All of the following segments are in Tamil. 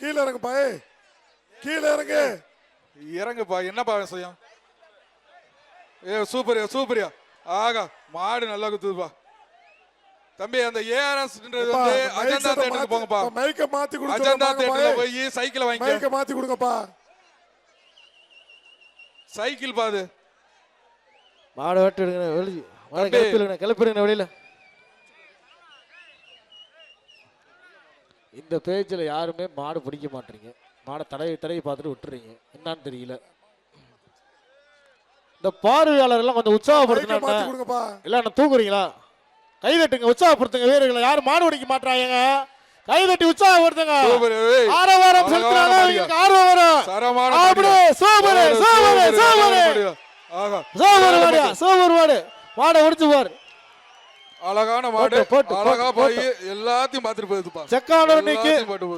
கீழே இறங்குப்பா ஏய் கீழே இறங்கு. இறங்குப்பா என்னப்பா செய்யும்? ஏ சூப்பரியா சூப்பரியா. ஆகா மாடு நல்லா குத்துதுப்பா. தம்பி அந்த ஏஆர்எஸ் வந்து அஜந்தா தேட்டருக்கு போங்கப்பா. மைக்க மாத்தி அஜந்தா தேட்டர்ல போய் சைக்கிள் வாங்கிக்க. மைக்க மாத்தி கொடுங்கப்பா. சைக்கிள் பாது மாடை வெட்டு எடுங்க வெளி மாடை. கிளப்பிடுங்க கிளப்பிடுங்க வெளியில. இந்த பேச்சில் யாருமே மாடு பிடிக்க மாட்டீங்க மாடை தடவி தடவி பார்த்துட்டு விட்டுறீங்க. என்னன்னு தெரியல. இந்த பார்வையாளர் எல்லாம் கொஞ்சம் உற்சாகப்படுத்தினா இல்ல என்ன தூக்குறீங்களா கை தட்டுங்க உற்சாகப்படுத்துங்க வீரர்களை. யாரும் மாடு பிடிக்க மாட்டாங்க கை தட்டி உற்சாகப்படுத்துங்க. ஆரவாரம் அழகான செலுத்தினாதான் மாடியா. இவங்களுக்கு ஆர்வம் வரும் சரமான அப்படியே. Super super super, super. ஆகா சூப்பர் மாடு மாடை. உடிச்சு பாரு. அழகான மாடு அழகா போய் எல்லாத்தையும் பார்த்துட்டு போகுதுப்பா செக்கானூர் நிக்கு.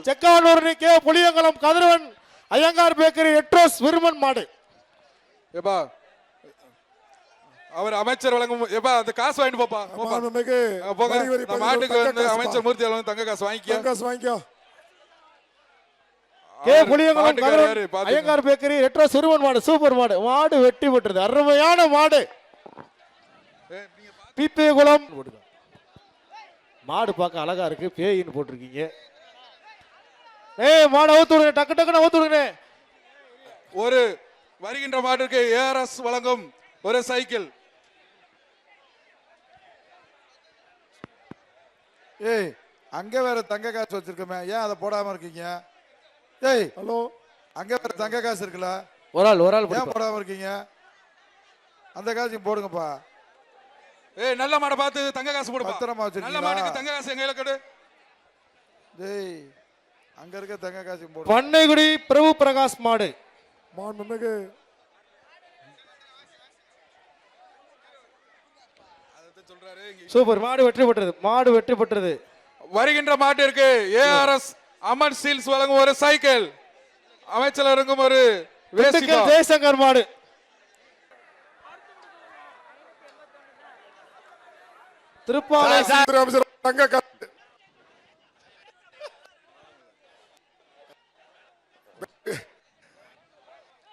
செக்கானூர் நிக்கு புளியங்குளம் கதிரவன் ஐயங்கார் பேக்கரி எட்ரோஸ் விருமன் மாடு. ஏப்பா அவர் அமைச்சர் வழங்கும் ஏப்பா அந்த காசு வாங்கிட்டு போப்பா போங்க. மாட்டுக்கு வந்து. அமைச்சர் மூர்த்தி அளவு தங்க காசு வாங்கிக்க. காசு வாங்கிக்கோ. கே புளியங்குளம்? கதிரவன். ஐயங்கார் பேக்கரி எட்ரோஸ் விருமன் மாடு சூப்பர் மாடு. மாடு வெட்டி விட்டுறது அருமையான மாடு. ஏய், நீங்க பிபே குளம் மாடு பார்க்க அழகா இருக்கு. பேயின்னு போட்டிருக்கீங்க. ஏய் மாடை ஊத்து விடுங்க. டக்கு டக்குன்னு ஊத்து விடுங்க ஒரு வருகின்ற மாட்டிற்கு ஏஆர்எஸ் வழங்கும் ஒரு சைக்கிள். ஏய் அங்க வேற தங்க காசு வச்சிருக்கோமே. ஏன் அதை போடாம இருக்கீங்க? ஏய் ஹலோ? அங்க வேற தங்க காசு இருக்குல்ல. ஒரு ஆள் ஒரு ஆள் ஏன். போடாம இருக்கீங்க? அந்த காசையும் போடுங்கப்பா. ஏய் நல்ல மாடை பார்த்து தங்க காசு போடுப்பா. பத்திரமா நல்ல வச்சிருக்கீங்களா? மாட்டுக்கு தங்க காசு எங்க கையில கொடு. டேய் அங்க இருக்க தங்க காசையும் போடு. பண்ணைக்குடி பிரபு பிரகாஷ் மாடு. மாண்புமிகு சொல்றாரு சூப்பர் மாடு வெற்றி பெற்றது மாடு வெற்றி பெற்றது. வருகின்ற மாட்டிற்கு ஏஆர்எஸ் அமன் சீல்ஸ் வழங்கும் ஒரு சைக்கிள். அமைச்சர் வழங்கும் ஒரு வேசிபா. திண்டுக்கல் ஜெயசங்கர் மாடு. அமைச்சர் தங்க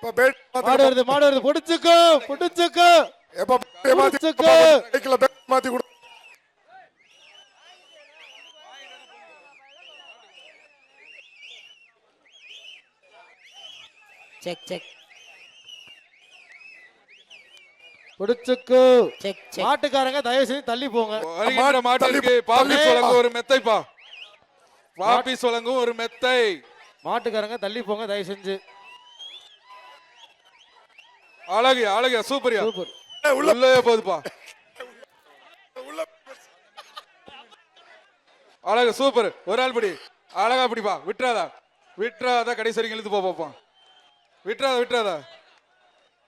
மாடு வருது மாடு வருது. புடிச்சுக்கோ புடிச்சுக்கோ. புடிச்சுக்கோ. மாத்தி கொடு. செக் செக் புடிச்சுக்கோ செக் செக். மாட்டுக்காரங்க தயவு செய்து தள்ளி போங்க. வருகின்ற மாட்டு மாட்டிற்கு தள்ளி- பாபிஸ் தள்ளி வழங்கும் போ. ஒரு மெத்தைப்பா பாபிஸ் வழங்கும் ஒரு மெத்தை. மாட்டுக்காரங்க தள்ளி போங்க தயவு செஞ்சு. அழகு அழகு சூப்பரியா சூப்பர். உள்ள. போகுதுப்பா உள்ள அழகு சூப்பர். ஒரு ஆள் பிடி. அழகா பிடிப்பா. விட்டுறாதா. விட்டுறாதா கடைசி வரைக்கும் இழுத்து போ பார்ப்போம் விட்டுறாதா விட்டுறாதா.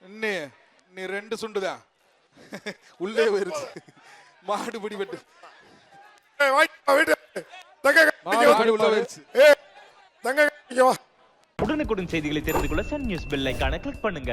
இன்னி நீ ரெண்டு சுண்டுதா? உள்ளே போயிருச்சு மாடு பிடி வெட்டு உடனுக்குடன் செய்திகளை தெரிந்து கொள்ள சன் நியூஸ் பெல் ஐகானை கிளிக் பண்ணுங்க.